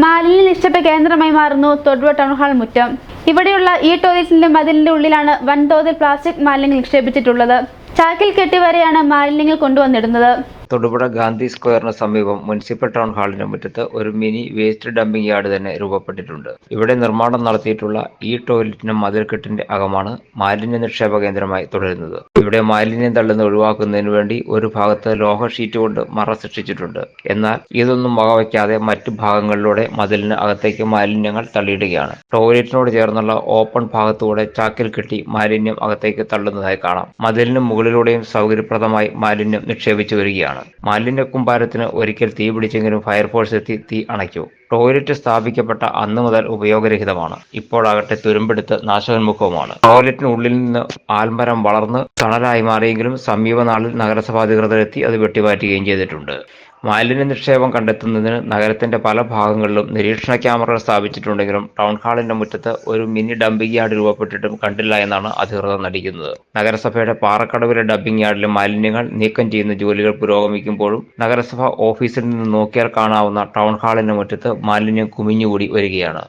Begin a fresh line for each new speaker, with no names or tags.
മാലിന്യ നിക്ഷേപ കേന്ദ്രമായി മാറുന്നു തൊടുപുഴ ടൗൺ ഹാൾ മുറ്റം. ഇവിടെയുള്ള ഈ ടോയ്ലറ്റിന്റെ മതിലിന്റെ ഉള്ളിലാണ് വൻതോതിൽ പ്ലാസ്റ്റിക് മാലിന്യങ്ങൾ നിക്ഷേപിച്ചിട്ടുള്ളത്. ചാക്കിൽ കെട്ടി വരെയാണ് മാലിന്യങ്ങൾ കൊണ്ടുവന്നിടുന്നത്.
തൊടുപുഴ ഗാന്ധി സ്ക്വയറിന് സമീപം മുനിസിപ്പൽ ടൗൺ ഹാളിന് മുറ്റത്ത് ഒരു മിനി വേസ്റ്റ് ഡംപിംഗ് യാർഡ് തന്നെ രൂപപ്പെട്ടിട്ടുണ്ട്. ഇവിടെ നിർമ്മാണം നടത്തിയിട്ടുള്ള ഈ ടോയ്ലറ്റിനും മതിൽക്കെട്ടിന്റെ അകമാണ് മാലിന്യ നിക്ഷേപ കേന്ദ്രമായി തുടരുന്നത്. ഇവിടെ മാലിന്യം തള്ളുന്ന ഒഴിവാക്കുന്നതിന് വേണ്ടി ഒരു ഭാഗത്ത് ലോഹ ഷീറ്റ് കൊണ്ട് മറ സൃഷ്ടിച്ചിട്ടുണ്ട്. എന്നാൽ ഇതൊന്നും വകവയ്ക്കാതെ മറ്റു ഭാഗങ്ങളിലൂടെ മതിലിന് അകത്തേക്ക് മാലിന്യങ്ങൾ തള്ളിയിടുകയാണ്. ടോയ്ലറ്റിനോട് ചേർന്നുള്ള ഓപ്പൺ ഭാഗത്തൂടെ ചാക്കിൽ കെട്ടി മാലിന്യം അകത്തേക്ക് തള്ളുന്നതായി കാണാം. മതിലിന് മുകളിലൂടെയും സൗകര്യപ്രദമായി മാലിന്യം നിക്ഷേപിച്ചു വരികയാണ്. മാലിന്യ കുമ്പാരത്തിന് ഒരിക്കൽ തീ പിടിച്ചെങ്കിലും ഫയർഫോഴ്സ് എത്തി തീ അണയ്ക്കൂ. ടോയ്ലറ്റ് സ്ഥാപിക്കപ്പെട്ട അന്ന് മുതൽ ഉപയോഗരഹിതമാണ്. ഇപ്പോഴാകട്ടെ തുരുമ്പെടുത്ത് നാശോന്മുഖവുമാണ്. ടോയ്ലറ്റിനുള്ളിൽ നിന്ന് ആൽമരം വളർന്ന് തണലായി മാറിയെങ്കിലും സമീപനാളിൽ നഗരസഭാ അധികൃതരെത്തി അത് വെട്ടിമാറ്റുകയും ചെയ്തിട്ടുണ്ട്. മാലിന്യ നിക്ഷേപം കണ്ടെത്തുന്നതിന് നഗരത്തിന്റെ പല ഭാഗങ്ങളിലും നിരീക്ഷണ ക്യാമറകൾ സ്ഥാപിച്ചിട്ടുണ്ടെങ്കിലും ടൗൺ ഹാളിന്റെ മുറ്റത്ത് ഒരു മിനി ഡംപിംഗ് യാർഡ് രൂപപ്പെട്ടിട്ടും കണ്ടില്ല എന്നാണ് അധികൃതർ നടിക്കുന്നത്. നഗരസഭയുടെ പാറക്കടവിലെ ഡംപിംഗ് യാർഡിലെ മാലിന്യങ്ങൾ നീക്കം ചെയ്യുന്ന ജോലികൾ പുരോഗമിക്കുമ്പോഴും നഗരസഭ ഓഫീസിൽ നിന്ന് നോക്കിയാൽ കാണാവുന്ന ടൗൺ ഹാളിന്റെ മുറ്റത്ത് മാലിന്യം കുമിഞ്ഞുകൂടി വരികയാണ്.